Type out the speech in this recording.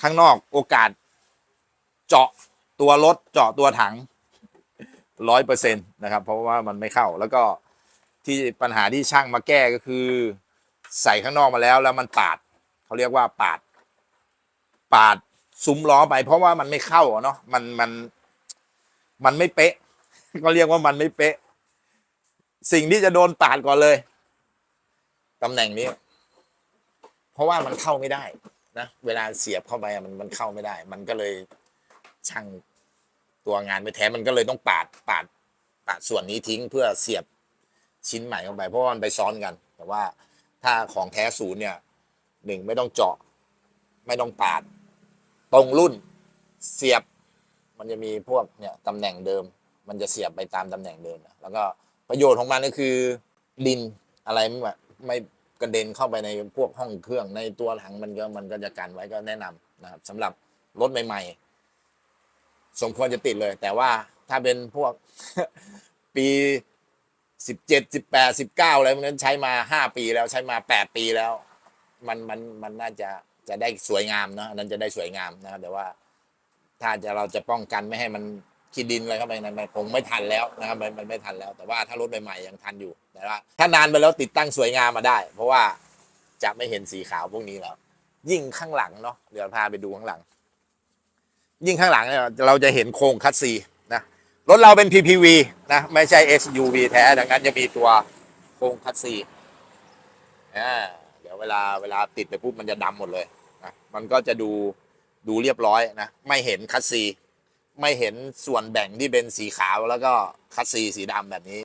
ข้างนอกโอกาส เจาะตัวรถเจาะตัวถังร้อยเปอร์เซ็นต์นะครับ เพราะว่ามันไม่เข้าแล้วก็ที่ปัญหาที่ช่างมาแก้ก็คือ ใส่ข้างนอกมาแล้วแล้วมันปาดเขาเรียกว่าปาด ปาดซุ้มล้อไป เพราะว่ามันไม่เข้าเนาะมันมันมันไม่เป๊ะ ก็เรียกว่ามันไม่เป๊ะ สิ่งที่จะโดนปาดก่อนเลยตำแหน่งนี้ เพราะว่ามันเข้าไม่ได้ นะเวลาเสียบเข้าไปมันมันเข้าไม่ได้ มันก็เลยช่างตัวงานไม่แท้มันก็เลยต้องปาดปาดปาดส่วนนี้ทิ้งเพื่อเสียบชิ้นใหม่เข้าไป เพราะว่ามันไปซ้อนกัน แต่ว่าถ้าของแท้ศูนย์เนี่ยหนึ่งไม่ต้องเจาะ ไม่ต้องปาด ตรงรุ่นเสียบ มันจะมีพวกเนี่ยตำแหน่งเดิม มันจะเสียบไปตามตำแหน่งเดิมนะแล้วก็ประโยชน์ของมันก็คือดินอะไรไม่ไม่ กระเด็นเข้าไปในพวกห้องเครื่องในตัวถังมันก็มันก็จะกันไว้ก็แนะนำนะครับสำหรับรถใหม่ ๆ สมควรจะติดเลย แต่ว่าถ้าเป็นพวกปีสิบเจ็ดสิบแปดสิบเก้าอะไรพวกนั้นใช้มาห้าปีแล้วใช้มาแปดปีแล้ว มันมันมันน่าจะจะได้สวยงามเนาะอันนั้นจะได้สวยงามนะครับแต่ว่าถ้าจะเราจะป้องกันไม่ให้มัน ขี้ดินอะไรเข้าไปในมันคงไม่ทันแล้วนะครับมันมันไม่ทันแล้ว แต่ว่าถ้ารถใหม่ๆยังทันอยู่แต่ว่าถ้านานไปแล้วติดตั้งสวยงามมาได้ เพราะว่าจะไม่เห็นสีขาวพวกนี้แล้ว ยิ่งข้างหลังเนาะเดี๋ยวพาไปดูข้างหลัง ยิ่งข้างหลังเนี่ยเราจะเห็นโครงคัสซีนะรถเราเป็น PPV นะไม่ใช่ SUV แท้ดังนั้นจะมีตัวโครงคัสซีอ่าเดี๋ยวเวลาเวลาติดไปปุ๊บมันจะดำหมดเลยนะมันก็จะดูดูเรียบร้อยนะไม่เห็นคัสซี ไม่เห็นส่วนแบ่งที่เป็นสีขาวแล้วก็คัสซีสีดำแบบนี้